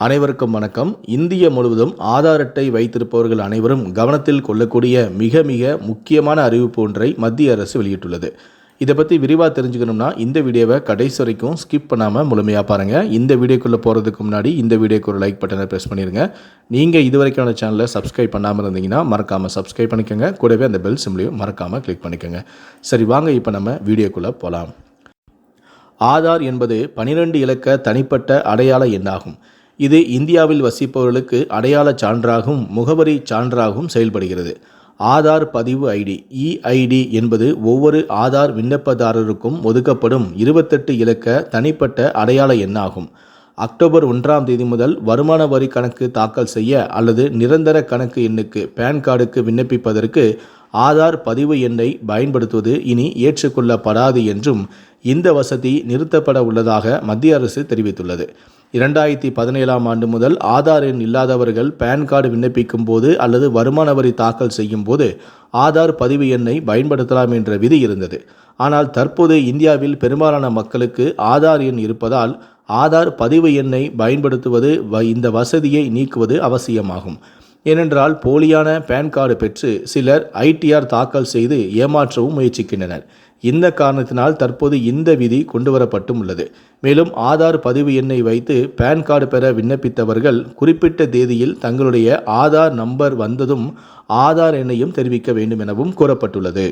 அனைவருக்கும் வணக்கம். இந்திய முழுவதும் ஆதார் அட்டை வைத்திருப்பவர்கள் அனைவரும் கவனத்தில் கொள்ளக்கூடிய மிக மிக முக்கியமான அறிவிப்பு ஒன்றை மத்திய அரசு வெளியிட்டுள்ளது. இதை பற்றி விரிவாக தெரிஞ்சுக்கணும்னா இந்த வீடியோவை கடைசி வரைக்கும் ஸ்கிப் பண்ணாமல் முழுமையாக பாருங்கள் இந்த வீடியோக்குள்ளே போகிறதுக்கு முன்னாடி இந்த வீடியோக்கு ஒரு லைக் பட்டனை ப்ரெஸ் பண்ணிடுங்க நீங்கள் இது வரைக்கான சேனலை சப்ஸ்கிரைப் பண்ணாமல் இருந்தீங்கன்னா மறக்காமல் சப்ஸ்கிரைப் பண்ணிக்கோங்க. கூடவே அந்த பெல் சிம்லையும் மறக்காமல் கிளிக் பண்ணிக்கோங்க. சரி வாங்க இப்போ நம்ம வீடியோக்குள்ளே போகலாம் ஆதார் என்பது 12 இலக்க தனிப்பட்ட அடையாள எண்ணாகும். இது இந்தியாவில் வசிப்பவர்களுக்கு அடையாள சான்றாகவும் முகவரி சான்றாகவும் செயல்படுகிறது. ஆதார் பதிவு ஐடி இஐடி என்பது ஒவ்வொரு ஆதார் விண்ணப்பதாரருக்கும் ஒதுக்கப்படும் இருபத்தெட்டு இலக்க தனிப்பட்ட அடையாள எண்ணாகும். அக்டோபர் ஒன்றாம் தேதி முதல் வருமான வரி கணக்கு தாக்கல் செய்ய அல்லது நிரந்தர கணக்கு எண்ணுக்கு பேன் கார்டுக்கு விண்ணப்பிப்பதற்கு ஆதார் பதிவு எண்ணை பயன்படுத்துவது இனி ஏற்றுக்கொள்ளப்படாது என்றும் இந்த வசதி நிறுத்தப்பட உள்ளதாக மத்திய அரசு தெரிவித்துள்ளது. இரண்டாயிரத்தி பதினேழாம் ஆண்டு முதல் ஆதார் எண் இல்லாதவர்கள் பேன் கார்டு விண்ணப்பிக்கும் போது அல்லது வருமான வரி தாக்கல் செய்யும் போது ஆதார் பதிவு எண்ணை பயன்படுத்தலாம் என்ற விதி இருந்தது. ஆனால் தற்போது இந்தியாவில் பெரும்பாலான மக்களுக்கு ஆதார் எண் இருப்பதால் ஆதார் பதிவு எண்ணை பயன்படுத்துவது வ- இந்த வசதியை நீக்குவது அவசியமாகும். ஏனென்றால் போலியான பேன் கார்டு பெற்று சிலர் ஐடிஆர் தாக்கல் செய்து ஏமாற்றவும் முயற்சிக்கின்றனர். இந்த காரணத்தினால் தற்போது இந்த விதி கொண்டுவரப்பட்டும் உள்ளது. மேலும் ஆதார் பதிவு எண்ணை வைத்து பேன் கார்டு பெற விண்ணப்பித்தவர்கள் குறிப்பிட்ட தேதியில் தங்களுடைய ஆதார் நம்பர் வந்ததும் ஆதார் எண்ணையும் தெரிவிக்க வேண்டும் எனவும் கூறப்பட்டுள்ளது.